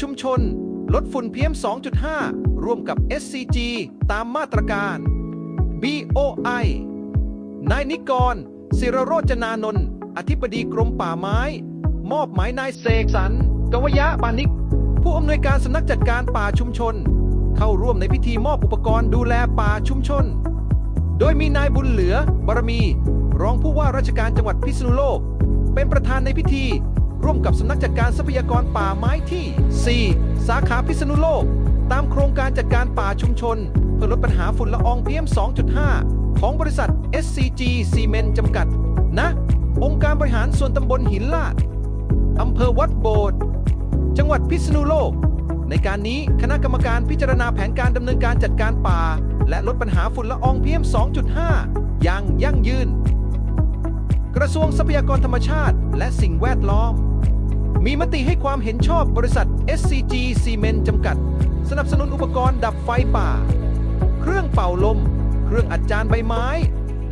ชุมชน ลดฝุ่น PM 2.5 ร่วมกับ SCG ตามมาตรการ BOI นายนิกร ศิรโรจนานนท์อธิบดีกรมป่าไม้ มอบหมายนายเสกสรรกวยะปานิก ผู้อำนวยการสำนักจัดการป่าชุมชน เข้าร่วมในพิธีมอบอุปกรณ์ดูแลป่าชุมชน โดยมีนายบุญเหลือบารมี รองผู้ว่าราชการจังหวัดพิษณุโลก เป็นประธานในพิธี ร่วมกับสำนักจัดการทรัพยากรป่าไม้ที่ 4 สาขาพิษณุโลก ตามโครงการจัดการป่าชุมชน เพื่อลดปัญหาฝุ่นละออง PM 2.5 ของบริษัท SCG ซีเมนต์จำกัดณองค์การบริหารส่วนตำบลหินลาดอำเภอวัดโบดจังหวัดพิษณุโลก ในการนี้คณะกรรมการพิจารณาแผนการดำเนินการจัดการป่า และลดปัญหาฝุ่นละออง PM 2.5 อย่างยั่งยืน กระทรวงทรัพยากรธรรมชาติ และสิ่งแวดล้อม มีมติให้ความเห็นชอบบริษัท SCG ซีเมนต์จำกัด สนับสนุนอุปกรณ์ดับไฟป่า เครื่องเป่าลม เครื่องอัดจานใบไม้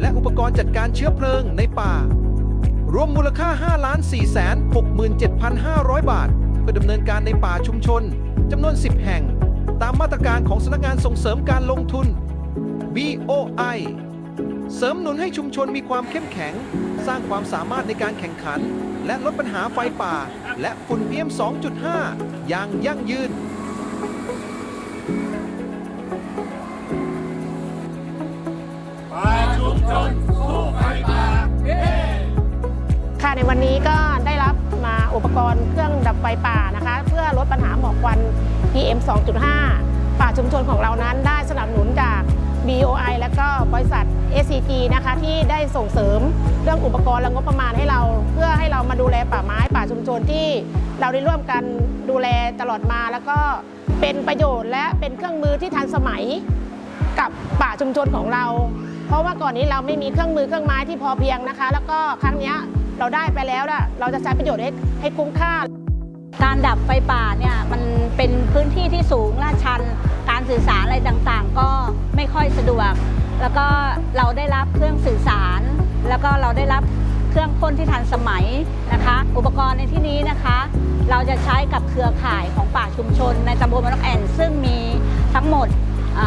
และอุปกรณ์จัดการเชื้อเพลิงในป่า รวมมูลค่า 5 4 6 7 5 0 0 บาท เพื่อดำเนินการในป่าชุมชนจำนวน 10 แห่ง ตามมาตรการของสำนักงานส่งเสริมการลงทุน BOI เสริมหนุนให้ชุมชนมีความเข้มแข็ง สร้างความสามารถในการแข่งขัน และลดปัญหาไฟป่า และฝุ่น PM 2.5 อย่างยั่งยืนค่ะในวันนี้ก็ได้รับมาอุปกรณ์เครื่องดับไฟป่านะคะ เพื่อลดปัญหาหมอกควัน PM 2.5 ป่าชุมชนของเรานั้นได้สนับสนุนจาก ก็บริษัท SCG นะคะที่ได้ส่งเสริมเรื่องอุปกรณ์และงบประมาณให้เรา เพื่อให้เรามาดูแลป่าไม้ป่าชุมชนที่เราได้ร่วมกันดูแลตลอดมา แล้วก็เป็นประโยชน์และเป็นเครื่องมือที่ทันสมัยกับป่าชุมชนของเรา เพราะว่าก่อนนี้เราไม่มีเครื่องมือเครื่องไม้ที่พอเพียงนะคะ แล้วก็ครั้งนี้เราได้ไปแล้วน่ะเราจะใช้ประโยชน์ให้ให้คุ้มค่า การดับไฟป่าเนี่ยมันเป็นพื้นที่ที่สูงลาดชัน การสื่อสารอะไรต่างๆ ก็ไม่ค่อยสะดวก แล้วก็เราได้รับเครื่องสื่อสาร แล้วก็เราได้รับเครื่องพ่นที่ทันสมัยนะคะ อุปกรณ์ในที่นี้นะคะ เราจะใช้กับเครือข่ายของป่าชุมชน ในตำบลมะนกแอนซึ่งมีทั้งหมด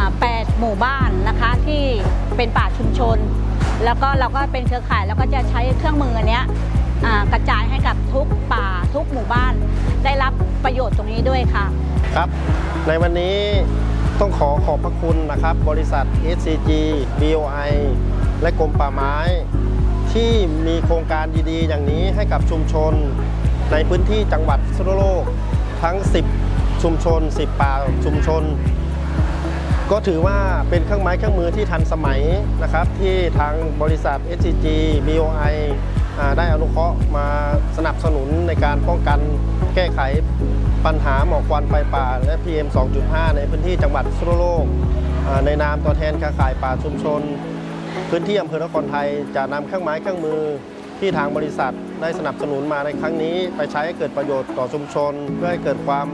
8 หมู่บ้านนะคะที่เป็นป่าชุมชน แล้วก็เราก็เป็นเครือข่ายแล้วก็จะใช้เครื่องมืออันเนี้ยกระจายให้กับทุกป่าทุกหมู่บ้าน ได้รับประโยชน์ตรงนี้ด้วยค่ะ ครับ ในวันนี้ ต้องขอขอบพระคุณนะครับ บริษัท SCG BOI และกรมป่าไม้ ที่มีโครงการดีๆ อย่างนี้ให้กับชุมชน ในพื้นที่จังหวัดพิษณุโลกทั้ง 10 ชุมชน 10 ป่าชุมชน ก็ถือว่าเป็นเครื่องไม้เครื่องมือที่ทันสมัยนะครับ ที่ทางบริษัท SCG BOI ได้อนุเคราะห์มาสนับสนุนในการป้องกันแก้ไขปัญหาหมอกควันไฟป่า และ PM 2.5 ในพื้นที่จังหวัดพิษณุโลกในนามตัวแทนเครือข่ายป่าชุมชน พื้นที่อำเภอนครไทยจะนำเครื่องไม้เครื่องมือที่ทางบริษัทได้สนับสนุนมาในครั้งนี้ ไปใช้ให้เกิดประโยชน์ต่อชุมชน เพื่อให้เกิดความ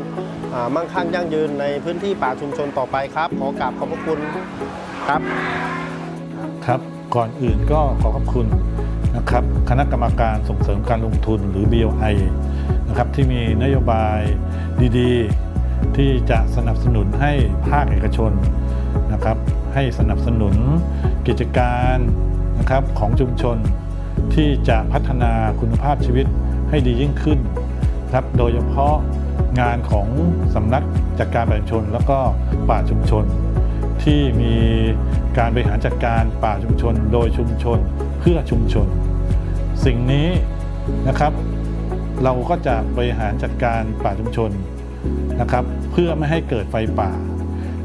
มั่งคั่งยั่งยืนในพื้นที่ป่าชุมชนต่อไปครับ ขอกราบขอบพระคุณครับ ครับก่อนอื่นก็ขอขอบคุณ นะครับคณะกรรมการส่งเสริมการลงทุนหรือ BOI นะครับที่มีนโยบายดีๆ ที่จะสนับสนุนให้ภาคเอกชนนะครับให้สนับสนุนกิจการนะครับของชุมชนที่จะพัฒนาคุณภาพชีวิตให้ดียิ่งขึ้นครับโดยเฉพาะงานของสำนักจัดการป่าชุมชน แล้วก็ป่าชุมชน ที่มีการบริหารจัดการป่าชุมชน โดยชุมชนเพื่อชุมชน สิ่งนี้นะครับ เราก็จะบริหารจัดการป่าชุมชนนะครับ เพื่อไม่ให้เกิดไฟป่า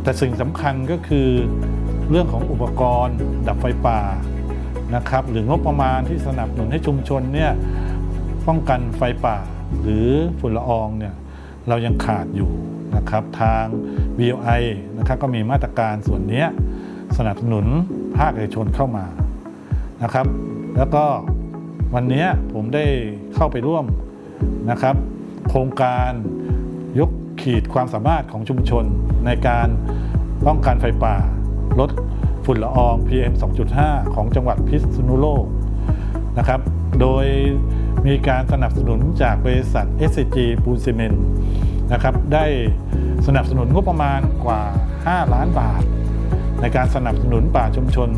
แต่สิ่งสำคัญก็คือเรื่องของอุปกรณ์ดับไฟป่านะครับ หรืองบประมาณที่สนับสนุนให้ชุมชนเนี่ยป้องกันไฟป่า หรือฝุ่นละอองเนี่ยเรายังขาดอยู่ นะครับทาง BOI นะครับก็มีมาตรการส่วนนี้สนับสนุนภาคเอกชนเข้ามานะครับ แล้วก็วันนี้ผมได้เข้าไปร่วมนะครับ โครงการยกขีดความสามารถของชุมชนในการป้องกันไฟป่า ลดฝุ่นละออง PM 2.5 ของจังหวัดพิษณุโลกนะครับ โดยมีการสนับสนุนจากบริษัท SCG ปูนซีเมนต์ นะครับได้สนับสนุนงบประมาณกว่า 5 ล้านบาท ในการสนับสนุนป่าชุมชน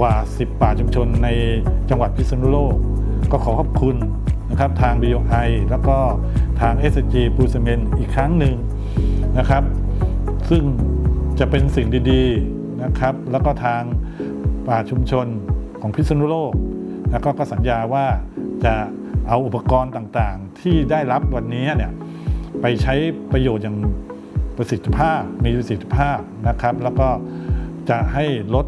กว่า 10 ป่าชุมชนในจังหวัดพิษณุโลก ก็ขอขอบคุณนะครับทาง BOI แล้วก็ทาง SG ปูซเมนอีกครั้งหนึ่งนะครับ ซึ่งจะเป็นสิ่งดีๆนะครับ แล้วก็ทางป่าชุมชนของพิษณุโลก แล้วก็ก็สัญญาว่าจะเอาอุปกรณ์ต่างๆ ที่ได้รับวันนี้เนี่ย ไปใช้ประโยชน์อย่างประสิทธิภาพมีประสิทธิภาพนะครับ แล้วก็จะให้ลด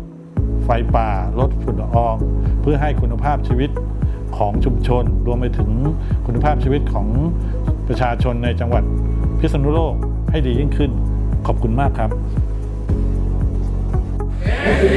ไฟป่าลดฝุ่นละออง เพื่อให้คุณภาพชีวิตของชุมชน รวมไปถึงคุณภาพชีวิตของประชาชนในจังหวัดพิษณุโลกให้ดียิ่งขึ้น ขอบคุณมากครับ SCG